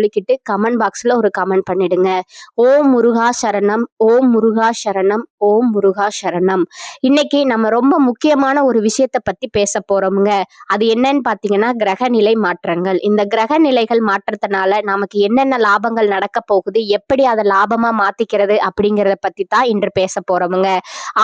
சொல்லிக்கிட்டு கமெண்ட் பாக்ஸ்ல ஒரு கமெண்ட் பண்ணிடுங்க. ஓம் முருகா சரணம் ஓம் முருகா சரணம் ஓம் முருகா சரணம். இன்னைக்கு நம்ம ரொம்ப முக்கியமான ஒரு விஷயத்த பத்தி பேச போறோமுங்க. அது என்னன்னு பாத்தீங்கன்னா கிரக நிலை மாற்றங்கள். இந்த கிரக நிலைகள் மாற்றத்தினால நமக்கு என்னென்ன லாபங்கள் நடக்க போகுது எப்படி அதை லாபமா மாத்திக்கிறது அப்படிங்கறத பத்தி தான் இன்று பேச போறோமுங்க.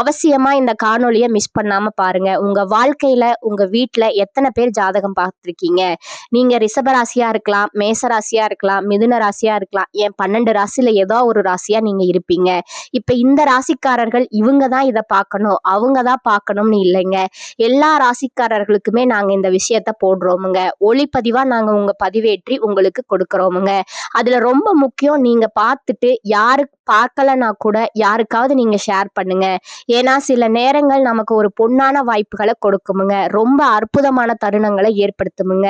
அவசியமா இந்த காணொலியை மிஸ் பண்ணாம பாருங்க. உங்க வாழ்க்கையில உங்க வீட்டுல எத்தனை பேர் ஜாதகம் பார்த்துருக்கீங்க? நீங்க ரிஷபராசியா இருக்கலாம் மேச ராசியா இருக்கலாம் மிதுன ராசியா இருக்கலாம். ஏன் பன்னெண்டு ராசியில ஏதோ ஒரு ராசியா நீங்க இருப்பீங்க. இப்ப இந்த ராசிக்காரர்கள் இவங்க தான் இதை பார்க்கணும். அவங்க தான் பார்க்கணும்னு இல்லைங்க. எல்லா ராசிக்காரர்களுக்குமே நாங்க இந்த விஷயத்த போடுறோமுங்க. ஒளிப்பதிவா நாங்க உங்க பதிவேற்றி உங்களுக்கு கொடுக்குறோமுங்க. அதுல ரொம்ப முக்கியம் நீங்க பார்த்துட்டு யாரு பார்க்கலனா கூட யாருக்காவது நீங்க ஷேர் பண்ணுங்க. ஏன்னா சில நேரங்கள் நமக்கு ஒரு பொன்னான வாய்ப்புகளை கொடுக்குமுங்க. ரொம்ப அற்புதமான தருணங்களை ஏற்படுத்துமுங்க.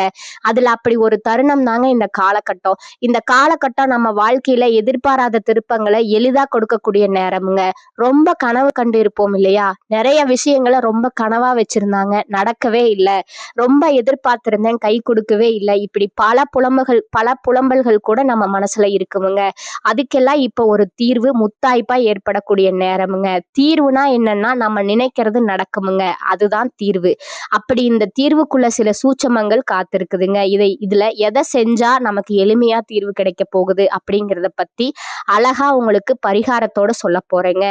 அதுல அப்படி ஒரு தருணம் தாங்க இந்த காலகட்டம். இந்த காலகட்டம் நம்ம வாழ்க்கையில எதிர்பாராத திருப்பங்களை எளிதா கொடுக்கக்கூடிய நேரமுங்க. ரொம்ப கனவு கண்டு இருப்போம் இல்லையா? நிறைய விஷயங்களை ரொம்ப கனவா வச்சிருந்தாங்க. நடக்கவே இல்லை. ரொம்ப எதிர்பார்த்திருந்தேன். கை கொடுக்கவே இல்லை. இப்படி பல புலம்புகள் பல புலம்பல்கள் கூட நம்ம மனசுல இருக்குமுங்க. அதுக்கெல்லாம் இப்போ ஒரு தீர்வு முத்தாய்ப்பா ஏற்படக்கூடிய நேரமுங்க. தீர்வுனா என்னன்னா நம்ம நினைக்கிறது நடக்குமுங்க. அதுதான் தீர்வு. அப்படி இந்த தீர்வுக்குள்ள சில சூட்சமங்கள் காத்திருக்குதுங்க. இதை இதுல எதை செஞ்சா நமக்கு எளிமையா தீர்வு கிடைக்க போகுது அப்படிங்கிறத பத்தி அழகா உங்களுக்கு பரிகாரத்தோட சொல்ல போறேங்க.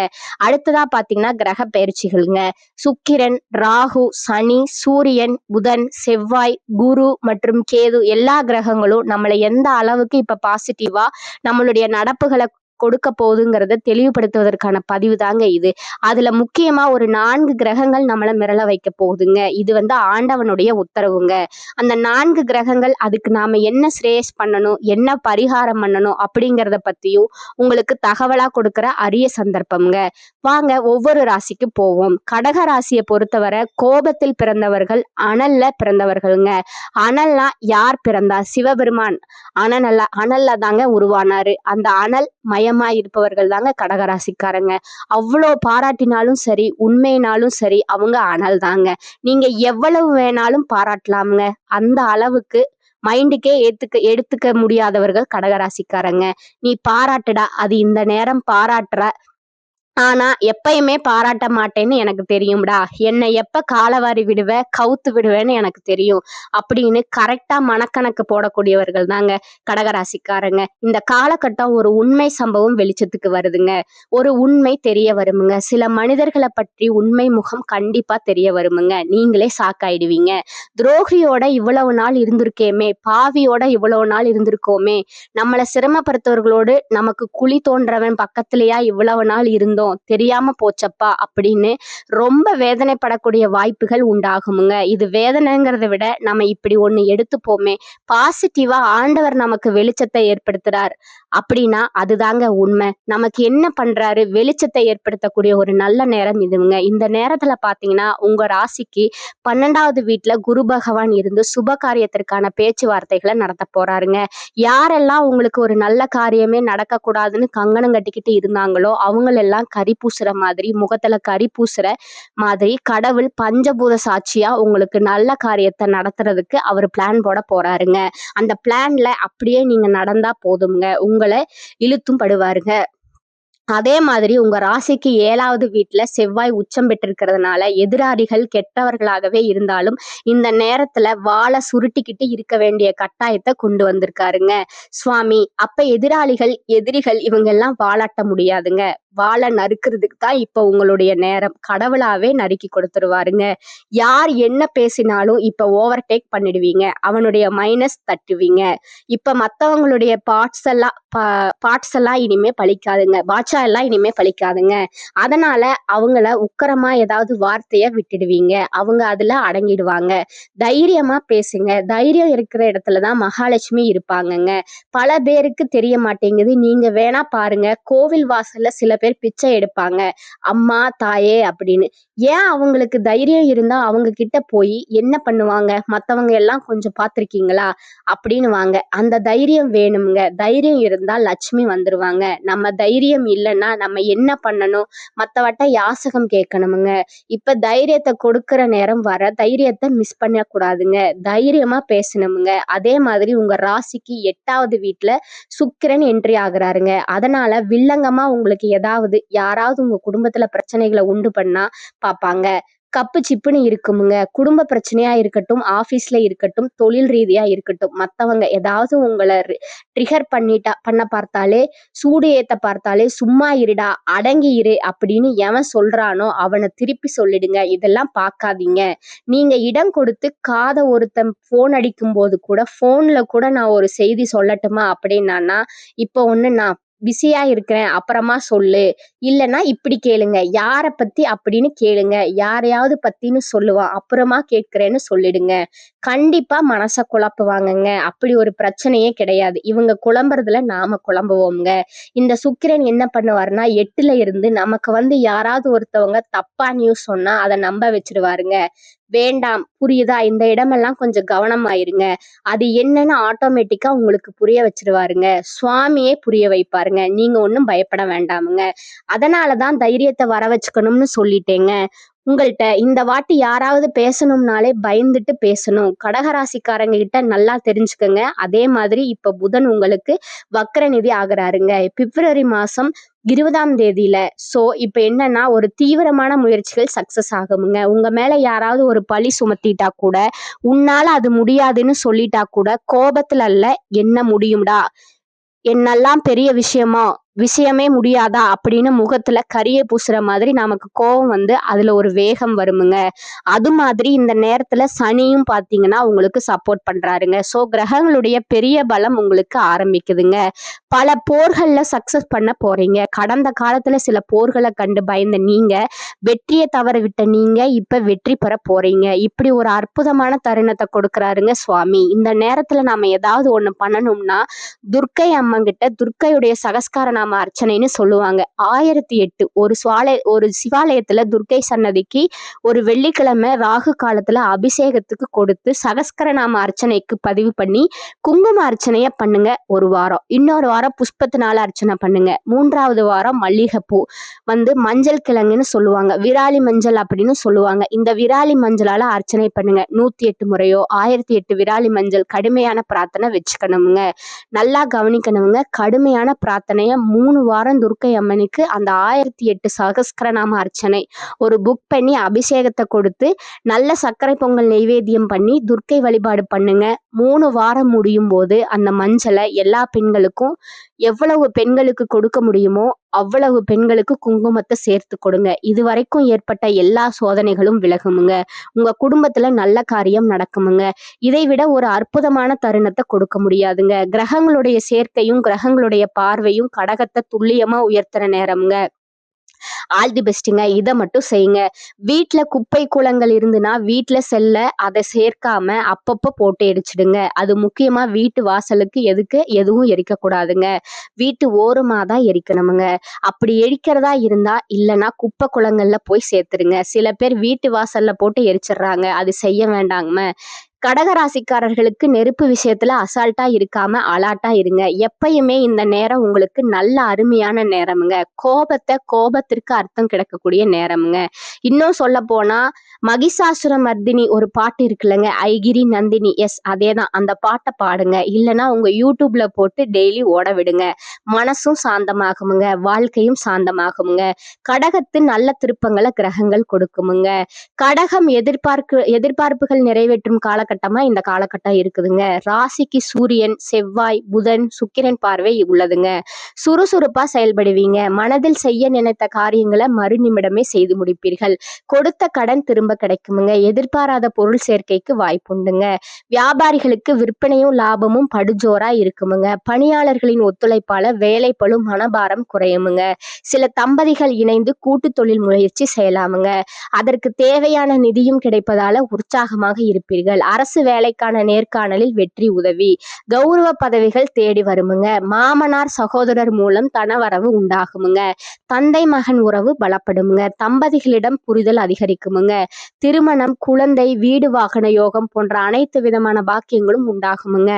அடுத்ததா பாத்தீங்கன்னா கிரக பயிற்சிகள்ங்க. சுக்கிரன் ராகு சனி சூரியன் புதன் செவ்வாய் குரு மற்றும் கேது எல்லா கிரகங்களும் நம்மளை எந்த அளவுக்கு இப்ப பாசிட்டிவா நம்மளுடைய நடப்புகளை கொடுக்க போகுதுங்கிறத தெளிவுபடுத்துவதற்கான பதிவு தாங்க இது. அதுல முக்கியமா ஒரு நான்கு கிரகங்கள் நம்மளை மிரள வைக்க போகுதுங்க. இது வந்து ஆண்டவனுடைய உத்தரவுங்க. அந்த நான்கு கிரகங்கள் அதுக்கு நாம என்ன ஸ்ரேயஸ் பண்ணணும் என்ன பரிகாரம் பண்ணணும் அப்படிங்கிறத பத்தியும் உங்களுக்கு தகவலா கொடுக்கிற அரிய சந்தர்ப்பம்ங்க. வாங்க ஒவ்வொரு ராசிக்கு போவோம். கடக ராசியை பொறுத்தவரை கோபத்தில் பிறந்தவர்கள் அனல்ல பிறந்தவர்களுங்க. அனல்னா யார் பிறந்தா? சிவபெருமான். அனல் அனல்ல தாங்க உருவானாரு. அந்த அனல் நயமா இருப்பவர்கள் தாங்க கடகராசிக்காரங்க. அவ்வளோ பாராட்டினாலும் சரி உண்மையினாலும் சரி அவங்க அனல் தாங்க நீங்க எவ்வளவு வேணாலும் பாராட்டலாமுங்க. அந்த அளவுக்கு மைண்டுக்கே ஏத்துக்க எடுத்துக்க முடியாதவர்கள் கடகராசிக்காரங்க. நீ பாராட்டுடா அது இந்த நேரம் பாராட்டுற ஆனா எப்பயுமே பாராட்ட மாட்டேன்னு எனக்கு தெரியும்டா. என்னை எப்ப காலவாரி விடுவ கவுத்து விடுவேன்னு எனக்கு தெரியும். அப்படின்னு கரெக்டா மனக்கணக்கு போடக்கூடியவர்கள் தாங்க கடகராசிக்காரங்க. இந்த காலகட்டம் ஒரு உண்மை சம்பவம் வெளிச்சத்துக்கு வருதுங்க. ஒரு உண்மை தெரிய வருமுங்க. சில மனிதர்களை பற்றி உண்மை முகம் கண்டிப்பா தெரிய வருமுங்க. நீங்களே சாக்காயிடுவீங்க துரோகியோட இவ்வளவு நாள் இருந்திருக்கேமே. பாவியோட இவ்வளவு நாள் இருந்திருக்கோமே. நம்மளை சிரமப்படுத்தவர்களோடு நமக்கு குழி தோன்றவன் பக்கத்திலேயா இவ்வளவு நாள் இருந்தோம் தெரியாம போச்சப்பா அப்படின்னு ரொம்ப வேதனைப்படக்கூடிய வாய்ப்புகள் உண்டாகுமுங்க. இது வேதனைங்கிறத விட நம்ம இப்படி ஒண்ணு எடுத்துப்போமே. பாசிட்டிவா ஆண்டவர் நமக்கு வெளிச்சத்தை ஏற்படுத்துறார். அப்படின்னா அதுதாங்க உண்மை. நமக்கு என்ன பண்றாரு? வெளிச்சத்தை ஏற்படுத்தக்கூடிய ஒரு நல்ல நேரம் இதுவுங்க இந்த நேரத்துல பாத்தீங்கன்னா உங்க ராசிக்கு பன்னெண்டாவது வீட்டுல குரு பகவான் இருந்து சுப காரியத்திற்கான பேச்சுவார்த்தைகளை நடத்த போறாருங்க. யாரெல்லாம் உங்களுக்கு ஒரு நல்ல காரியமே நடக்க கூடாதுன்னு கங்கணம் கட்டிக்கிட்டு இருந்தாங்களோ அவங்களெல்லாம் கறி பூசுற மாதிரி முகத்துல கறி பூசுற மாதிரி கடவுள் பஞ்சபூத சாட்சியா உங்களுக்கு நல்ல காரியத்தை நடத்துறதுக்கு அவர் பிளான் போட போறாருங்க. அந்த பிளான்ல அப்படியே நீங்க நடந்தா போதுங்க உங்களை இழுத்தும் படுவாருங்க. அதே மாதிரி உங்க ராசிக்கு ஏழாவது வீட்டுல செவ்வாய் உச்சம் பெற்றிருக்கிறதுனால எதிராளிகள் கெட்டவர்களாகவே இருந்தாலும் இந்த நேரத்துல வாழை சுருட்டிக்கிட்டு இருக்க வேண்டிய கட்டாயத்தை கொண்டு வந்திருக்காருங்க. சுவாமி அப்ப எதிராளிகள் எதிரிகள் இவங்க எல்லாம் வாழாட்ட முடியாதுங்க. வாழை நறுக்கிறதுக்கு தான் இப்போ உங்களுடைய நேரம். கடவுளாவே நறுக்கி கொடுத்துருவாருங்க. யார் என்ன பேசினாலும் இப்போ ஓவர் டேக் பண்ணிடுவீங்க. அவனுடைய மைனஸ் தட்டுவீங்க. இப்போ மற்றவங்களுடைய பார்ட்ஸ் எல்லாம் பார்ட்ஸ் எல்லாம் இனிமே பழிக்காதுங்க. பாட்சா எல்லாம் இனிமே பழிக்காதுங்க. அதனால அவங்கள உக்கரமா ஏதாவது வார்த்தைய விட்டுடுவீங்க. அவங்க அதுல அடங்கிடுவாங்க. தைரியமா பேசுங்க. தைரியம் இருக்கிற இடத்துல தான் மகாலட்சுமி இருப்பாங்கங்க. பல பேருக்கு தெரிய மாட்டேங்குது. நீங்க வேணா பாருங்க. கோவில் வாசல்ல சில பேர் பேர் பிச்சை எடுப்பாங்க. அம்மா தாயே அப்படின்னு. ஏன் அவங்களுக்கு தைரியம் இருந்தா அவங்க கிட்ட போய் என்ன பண்ணுவாங்க? மத்தவங்க எல்லாம் கொஞ்சம் பார்த்திருக்கீங்களா? அப்படின்னு வாங்க அந்த தைரியம் வேணுங்க தைரியம் இருந்தா லட்சுமி வந்துருவாங்க. நம்ம தைரியம் இல்லைன்னா நம்ம என்ன பண்ணணும்? மத்தவட்ட யாசகம் கேட்கணுமுங்க. இப்ப தைரியத்தை கொடுக்கிற நேரம் வர தைரியத்தை மிஸ் பண்ணக்கூடாதுங்க. தைரியமா பேசணுமுங்க. அதே மாதிரி உங்க ராசிக்கு எட்டாவது வீட்டுல சுக்கிரன் என்ட்ரி ஆகுறாருங்க. அதனால வில்லங்கமா உங்களுக்கு ஏதாவது யாராவது உங்க குடும்பத்துல பிரச்சனைகளை உண்டு பண்ணா பார்ப்பாங்க கப்பு சிப்புன்னு இருக்குமுங்க. குடும்ப பிரச்சனையா இருக்கட்டும் ஆஃபீஸ்ல இருக்கட்டும் தொழில் ரீதியா இருக்கட்டும் மத்தவங்க ஏதாவது உங்களை ட்ரிகர் பண்ணிட்டா பண்ண பார்த்தாலே சூடு ஏத்த பார்த்தாலே சும்மா இருடா அடங்கி இரு அப்படின்னு எவன் சொல்றானோ அவனை திருப்பி சொல்லிடுங்க. இதெல்லாம் பார்க்காதீங்க நீங்க இடம் கொடுத்து காதை ஒருத்தன் ஃபோன் அடிக்கும் போது கூட ஃபோன்ல கூட நான் ஒரு செய்தி சொல்லட்டுமா அப்படின்னா இப்போ ஒன்று நான் பிஸியா இருக்கிறேன் அப்புறமா சொல்லு. இல்லைன்னா இப்படி கேளுங்க. யாரை பத்தி அப்படின்னு கேளுங்க. யாரையாவது பத்தின்னு சொல்லுவான் அப்புறமா கேட்கிறேன்னு சொல்லிடுங்க. கண்டிப்பா மனச குழப்புவாங்கங்க. அப்படி ஒரு பிரச்சனையே கிடையாது. இவங்க குழம்புறதுல நாம குழம்புவோங்க இந்த சுக்கிரன் என்ன பண்ணுவாருன்னா எட்டுல இருந்து நமக்கு வந்து யாராவது ஒருத்தவங்க தப்பா நியூஸ் சொன்னா அதை நம்ப வச்சிருவாருங்க. வேண்டாம் புரியுதா? இந்த இடமெல்லாம் கொஞ்சம் கவனமாயிருங்க. அது என்னன்னு ஆட்டோமேட்டிக்கா உங்களுக்கு புரிய வச்சிருவாருங்க. சுவாமியே புரிய வைப்பாருங்க. நீங்க ஒன்றும் பயப்பட வேண்டாமுங்க. அதனாலதான் தைரியத்தை வர வச்சுக்கணும்னு சொல்லிட்டேங்க. உங்கள்கிட்ட இந்த வாட்டி யாராவது பேசணும்னாலே பயந்துட்டு பேசணும். கடகராசிக்காரங்க கிட்ட நல்லா தெரிஞ்சுக்கோங்க. அதே மாதிரி இப்ப புதன் உங்களுக்கு வக்கரநிதி ஆகுறாருங்க. பிப்ரவரி மாசம் இருபதாம் தேதியில. ஸோ இப்போ என்னன்னா ஒரு தீவிரமான முயற்சிகள் சக்சஸ் ஆகுமுங்க. உங்க மேல யாராவது ஒரு பழி சுமத்திட்டா கூட உன்னால அது முடியாதுன்னு சொல்லிட்டா கூட கோபத்துல அல்ல என்ன முடியும்டா? என்னெல்லாம் பெரிய விஷயமா விஷயமே முடியாதா அப்படின்னு முகத்துல கரியை பூசுற மாதிரி நமக்கு கோபம் வந்து அதுல ஒரு வேகம் வருமுங்க. அது மாதிரி இந்த நேரத்துல சனியும் பாத்தீங்கன்னா உங்களுக்கு சப்போர்ட் பண்றாருங்க. ஸோ கிரகங்களுடைய பெரிய பலம் உங்களுக்கு ஆரம்பிக்குதுங்க. பல போர்கள்ல சக்சஸ் பண்ண போறீங்க. கடந்த காலத்துல சில போர்களை கண்டு பயந்த நீங்க வெற்றியை தவற விட்ட நீங்க இப்ப வெற்றி பெற போறீங்க. இப்படி ஒரு அற்புதமான தருணத்தை கொடுக்கறாருங்க சுவாமி. இந்த நேரத்துல நாம ஏதாவது ஒண்ணு பண்ணணும்னா துர்க்கை அம்மன் கிட்ட துர்க்கையுடைய சகஸ்கார நாம அர்ச்சனைன்னு சொல்லுவாங்க. ஆயிரத்தி எட்டு ஒரு சுவாலய ஒரு சிவாலயத்துல துர்க்கை சன்னதிக்கு ஒரு வெள்ளிக்கிழமை ராகு காலத்துல அபிஷேகத்துக்கு கொடுத்து சகஸ்கர நாம அர்ச்சனைக்கு பதிவு பண்ணி குங்கும அர்ச்சனைய பண்ணுங்க ஒரு வாரம். இன்னொரு வாரம் புஷ்பத்தினால அர்ச்சனை பண்ணுங்க. மூன்றாவது வாரம் மல்லிகைப்பூ. வந்து மஞ்சள் கிழங்குன்னு சொல்லுவாங்க. விராலி மஞ்சள் அப்படின்னு சொல்லுவாங்க. இந்த விராலி மஞ்சளால அர்ச்சனை பண்ணுங்க. நூத்தி எட்டு முறையோ ஆயிரத்தி எட்டு விராலி மஞ்சள் கடுமையான பிரார்த்தனை வச்சுக்கணுங்க. நல்லா கவனிக்கணுங்க. கடுமையான பிரார்த்தனைய மூணு வாரம் துர்க்கை அம்மனுக்கு அந்த ஆயிரத்தி எட்டு சகஸ்கரநாம அர்ச்சனை. ஒரு புக் பண்ணி அபிஷேகத்தை கொடுத்து நல்ல சர்க்கரை பொங்கல் நெய்வேத்தியம் பண்ணி துர்க்கை வழிபாடு பண்ணுங்க. மூணு வாரம் முடியும் போது அந்த மஞ்சளை எல்லா பெண்களுக்கும் எவ்வளவு பெண்களுக்கு கொடுக்க முடியுமோ அவ்வளவு பெண்களுக்கு குங்குமத்தை சேர்த்து கொடுங்க. இது வரைக்கும் ஏற்பட்ட எல்லா சோதனைகளும் விலகுமுங்க. உங்க குடும்பத்துல நல்ல காரியம் நடக்குமுங்க. இதை விட ஒரு அற்புதமான தருணத்தை கொடுக்க முடியாதுங்க. கிரகங்களுடைய சேர்க்கையும் கிரகங்களுடைய பார்வையும் கடகத்தை துல்லியமா உயர்த்துற நேரம்ங்க. ஆல் தி பெஸ்ட்டுங்க இதை மட்டும் செய்யுங்க. வீட்டில் குப்பை குளங்கள் இருந்துன்னா வீட்டில் செல்ல அதை சேர்க்காம அப்பப்போ போட்டு எரிச்சிடுங்க. அது முக்கியமாக வீட்டு வாசலுக்கு எதுக்கு? எதுவும் எரிக்கக்கூடாதுங்க. வீட்டு ஓரமாக தான் எரிக்கணுமுங்க. அப்படி எரிக்கிறதா இருந்தால் இல்லைன்னா குப்பை குளங்கள்ல போய் சேர்த்துருங்க சில பேர் வீட்டு வாசலில் போட்டு எரிச்சிடுறாங்க. அது செய்ய வேண்டாங்க. கடகராசிக்காரர்களுக்கு நெருப்பு விஷயத்துல அசால்ட்டா இருக்காம அலாட்டா இருங்க. எப்பயுமே இந்த நேரம் உங்களுக்கு நல்ல அருமையான நேரமுங்க. கோபத்தை கோபத்திற்கு அர்த்தம் கிடைக்கக்கூடிய நேரமுங்க. இன்னும் சொல்ல போனா மகிஷாசுர மர்தினி ஒரு பாட்டு இருக்குல்லங்க. ஐகிரி நந்தினி எஸ் அதே தான் அந்த பாட்டை பாடுங்க. இல்லைன்னா உங்க யூடியூப்ல போட்டு டெய்லி ஓட விடுங்க. மனசும் சாந்தமாகுமுங்க. வாழ்க்கையும் சாந்தமாகுமுங்க. கடகத்து நல்ல திருப்பங்களை கிரகங்கள் கொடுக்குமுங்க. கடகம் எதிர்பார்க்கு எதிர்பார்ப்புகள் நிறைவேற்றும் காலகட்டம் காலகட்டமா இந்த காலகட்டம் இருக்குதுங்க. ராசிக்கு சூரியன் செவ்வாய் புதன் சுக்கிரன் பார்வை உள்ளதுங்க. சுறுசுறுப்பா செயல்படுவீங்க. மனதில் செய்ய நினைத்த காரியங்களை மறுநிமிடமே செய்து முடிப்பீர்கள். கொடுத்த கடன் திரும்ப கிடைக்குமுங்க. எதிர்பாராத பொருள் சேர்க்கைக்கு வாய்ப்புண்டுங்க வியாபாரிகளுக்கு விற்பனையும் லாபமும் படுஜோரா இருக்குமுங்க. பணியாளர்களின் ஒத்துழைப்பால வேலை பளு மனபாரம் குறையுமுங்க. சில தம்பதிகள் இணைந்து கூட்டு தொழில் முயற்சி செய்யலாமுங்க. அதற்கு தேவையான நிதியும் கிடைப்பதால உற்சாகமாக இருப்பீர்கள். அரசு வேலைக்கான நேர்காணலில் வெற்றி உதவி. கௌரவ பதவிகள் தேடி வருமுங்க. மாமனார் சகோதரர் மூலம் தனவரவு உண்டாகுமுங்க. தந்தை மகன் உறவு பலப்படுமுங்க. தம்பதிகளிடம் புரிதல் அதிகரிக்குமுங்க. திருமணம் குழந்தை வீடு வாகன யோகம் போன்ற அனைத்து விதமான பாக்கியங்களும் உண்டாகுமுங்க.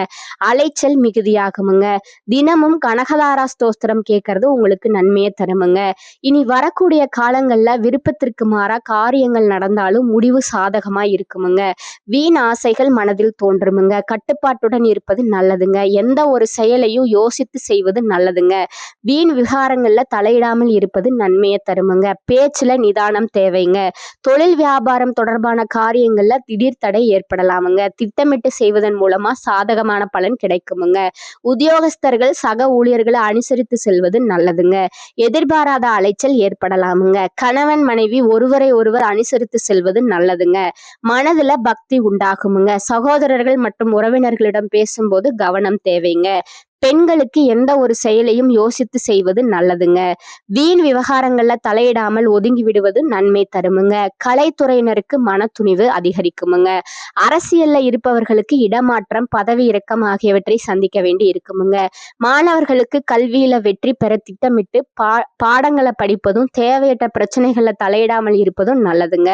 அலைச்சல் மிகுதியாகுமுங்க. தினமும் கனகதாரா ஸ்தோஸ்திரம் கேட்கறது உங்களுக்கு நன்மையை தருமுங்க. இனி வரக்கூடிய காலங்கள்ல விருப்பத்திற்கு மாறா காரியங்கள் நடந்தாலும் முடிவு சாதகமா இருக்குமுங்க. வீண் ஆசைகள் மனதில் தோன்றுமுங்க. கட்டுப்பாட்டுடன் இருப்பது நல்லதுங்க. எந்த ஒரு செயலையும் யோசித்து செய்வது நல்லதுங்க. வீண் விகாரங்கள்ல தலையிடாமல் இருப்பது நன்மையை தருமுங்க. பேச்சுல நிதானம் தேவைங்க. தொழில் வியாபாரம் தொடர்பான காரியங்கள்ல திடீர் தடை ஏற்படலாமுங்க. திட்டமிட்டு செய்வதன் மூலமா சாதகமான பலன் கிடைக்குமுங்க. உத்தியோகஸ்தர்கள் சக ஊழியர்களை அனுசரித்து செல்வது நல்லதுங்க. எதிர்பாராத அலைச்சல் ஏற்படலாமுங்க. கணவன் மனைவி ஒருவரை ஒருவர் அனுசரித்து செல்வது நல்லதுங்க. மனதுல பக்தி உண்டாகும் உண்டாகுமுங்க சகோதரர்கள் மற்றும் உறவினர்களிடம் பேசும்போது கவனம் தேவைங்க. பெண்களுக்கு எந்த ஒரு செயலையும் யோசித்து செய்வது நல்லதுங்க. வீண் விவகாரங்கள்ல தலையிடாமல் ஒதுங்கி விடுவது நன்மை தருமுங்க. கலைத்துறையினருக்கு மனத்துணிவு அதிகரிக்குமுங்க. அரசியல்ல இருப்பவர்களுக்கு இடமாற்றம் பதவி இறக்கம் ஆகியவற்றை சந்திக்க வேண்டி இருக்குமுங்க. மாணவர்களுக்கு கல்வியில வெற்றி பெற திட்டமிட்டு பா பாடங்களை படிப்பதும் தேவையற்ற பிரச்சனைகள்ல தலையிடாமல் இருப்பதும் நல்லதுங்க.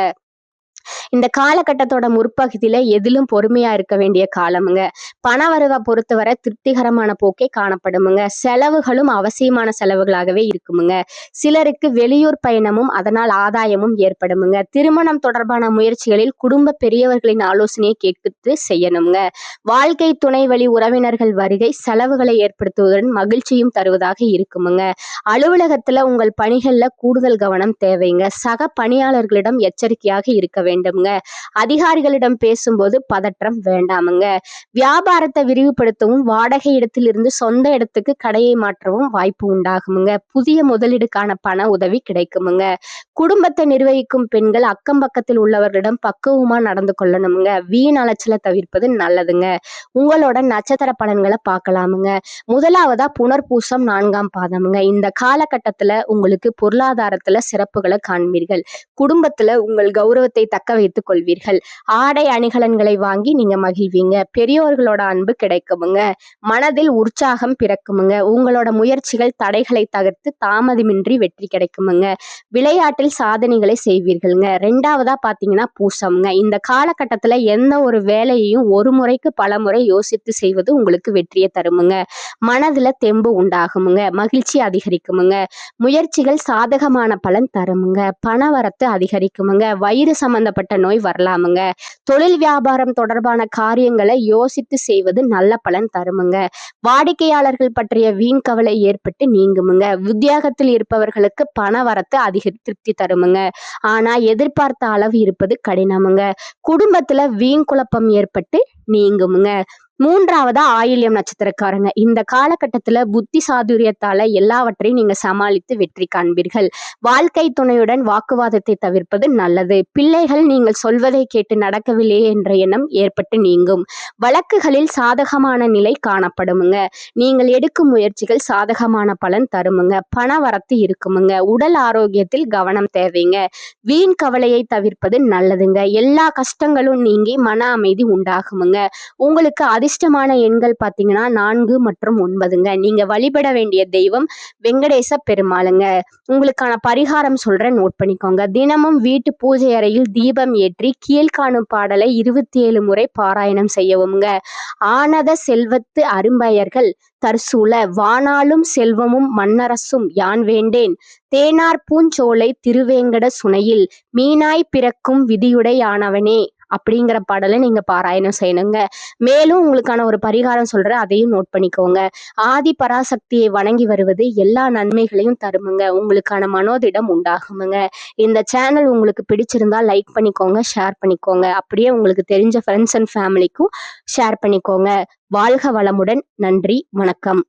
இந்த காலகட்டத்தோட முற்பகுதியில எதிலும் பொறுமையா இருக்க வேண்டிய காலமுங்க. பண வரவை பொறுத்தவரை திருப்திகரமான போக்கே காணப்படுமுங்க. செலவுகளும் அவசியமான செலவுகளாகவே இருக்குமுங்க. சிலருக்கு வெளியூர் பயணமும் அதனால் ஆதாயமும் ஏற்படுமுங்க. திருமணம் தொடர்பான முயற்சிகளில் குடும்ப பெரியவர்களின் ஆலோசனையை கேட்டு செய்யணுங்க வாழ்க்கை துணை வழி உறவினர்கள் வருகை செலவுகளை ஏற்படுத்துவதுடன் மகிழ்ச்சியும் தருவதாக இருக்குமுங்க. அலுவலகத்துல உங்கள் பணிகள்ல கூடுதல் கவனம் தேவைங்க. சக பணியாளர்களிடம் எச்சரிக்கையாக இருக்க வேண்டும் வேண்டும்ங்க அதிகாரிகளிடம் பேசும்போது பதற்றம் வேண்டாமுங்க. வியாபாரத்தை விரிவுபடுத்தவும் வாடகை இடத்திலிருந்து சொந்த இடத்துக்கு கடையை மாற்றவும் வாய்ப்பு உண்டாகுமுங்க. புதிய முதலீடுக்கான பண உதவி கிடைக்குமுங்க. குடும்பத்தை நிர்வகிக்கும் பெண்கள் அக்கம் பக்கத்தில் உள்ளவர்களிடம் பக்குவமா நடந்து கொள்ளணுமுங்க. வீண் அலைச்சலை தவிர்ப்பது நல்லதுங்க. உங்களோட நட்சத்திர பலன்களை பார்க்கலாமுங்க. முதலாவதா புனர்பூசம் நான்காம் பாதமுங்க. இந்த காலகட்டத்துல உங்களுக்கு பொருளாதாரத்துல சிறப்புகளை காண்பீர்கள். குடும்பத்துல உங்கள் கௌரவத்தை தக்க வைத்துக் கொள்வீர்கள் ஆடை அணிகலன்களை வாங்கி நீங்க மகிழ்வீங்க. பெரியோர்களோட அன்பு கிடைக்குமுங்க. மனதில் உற்சாகம் பிறக்குமுங்க. உங்களோட முயற்சிகள் தடைகளை தகர்த்து தாமதமின்றி வெற்றி கிடைக்குமுங்க. விளையாட்டில் சாதனைகளை செய்வீர்கள்ங்க. ரெண்டாவதா பாத்தீங்கன்னா பூசம்ங்க. இந்த காலகட்டத்துல எந்த ஒரு வேலையையும் ஒரு முறைக்கு பல முறை யோசித்து செய்வது உங்களுக்கு வெற்றியை தருமுங்க. மனதுல தெம்பு உண்டாகுமுங்க. மகிழ்ச்சி அதிகரிக்குமுங்க. முயற்சிகள் சாதகமான பலன் தருமுங்க. பணவரத்து அதிகரிக்குமுங்க. வயிறு சம்பந்தப்பட்ட நோய் வரலாமுங்க. தொழில் வியாபாரம் தொடர்பான காரியங்களை யோசித்து செய்வது நல்ல பலன் தருமுங்க. வாடிக்கையாளர்கள் பற்றிய வீண் கவலை ஏற்பட்டு நீங்குமுங்க. உத்தியோகத்தில் இருப்பவர்களுக்கு பண வரத்து அதிக திருப்தி தருமுங்க. ஆனா எதிர்பார்த்த அளவு இருப்பது கடினமுங்க. குடும்பத்துல வீண் குழப்பம் ஏற்பட்டு நீங்குமுங்க. மூன்றாவதா ஆயில்யம் நட்சத்திரக்காரங்க. இந்த காலகட்டத்துல புத்தி சாதுரியத்தால எல்லாவற்றையும் நீங்க சமாளித்து வெற்றி காண்பீர்கள். வாழ்க்கை துணையுடன் வாக்குவாதத்தை தவிர்ப்பது நல்லது. பிள்ளைகள் நீங்கள் சொல்வதை கேட்டு நடக்கவில்லையே என்ற எண்ணம் ஏற்பட்டு நீங்கும். வழக்குகளில் சாதகமான நிலை காணப்படுமுங்க. நீங்கள் எடுக்கும் முயற்சிகள் சாதகமான பலன் தருமுங்க. பண வரத்து இருக்குமுங்க. உடல் ஆரோக்கியத்தில் கவனம் தேவைங்க. வீண் கவலையை தவிர்ப்பது நல்லதுங்க. எல்லா கஷ்டங்களும் நீங்கி மன அமைதி உண்டாகுமுங்க. உங்களுக்கு அதிர்ஷ்டமான எண்கள் பார்த்தீங்கன்னா நான்கு மற்றும் ஒன்பதுங்க. நீங்க வழிபட வேண்டிய தெய்வம் வெங்கடேச பெருமாளுங்க. உங்களுக்கான பரிகாரம் சொல்றேன் நோட் பண்ணிக்கோங்க. தினமும் வீட்டு பூஜை அறையில் தீபம் ஏற்றி கீழ்காணும் பாடலை இருபத்தி ஏழு முறை பாராயணம் செய்யவும்ங்க. ஆனத செல்வத்து அரும்பயர்கள் தற்சூழ வானாலும் செல்வமும் மன்னரசும் யான் வேண்டேன். தேனார் பூஞ்சோலை திருவேங்கட சுனையில் மீனாய் பிறக்கும் விதியுடையானவனே. அப்படிங்கிற பாடலை நீங்க பாராயணம் செய்யணுங்க. மேலும் உங்களுக்கான ஒரு பரிகாரம் சொல்கிறேன் அதையும் நோட் பண்ணிக்கோங்க. ஆதி பராசக்தியை வணங்கி வருவது எல்லா நன்மைகளையும் தருமுங்க. உங்களுக்கான மனோதிடம் உண்டாகுமுங்க. இந்த சேனல் உங்களுக்கு பிடிச்சிருந்தா லைக் பண்ணிக்கோங்க ஷேர் பண்ணிக்கோங்க. அப்படியே உங்களுக்கு தெரிஞ்ச ஃப்ரெண்ட்ஸ் அண்ட் ஃபேமிலிக்கும் ஷேர் பண்ணிக்கோங்க. வாழ்க வளமுடன். நன்றி வணக்கம்.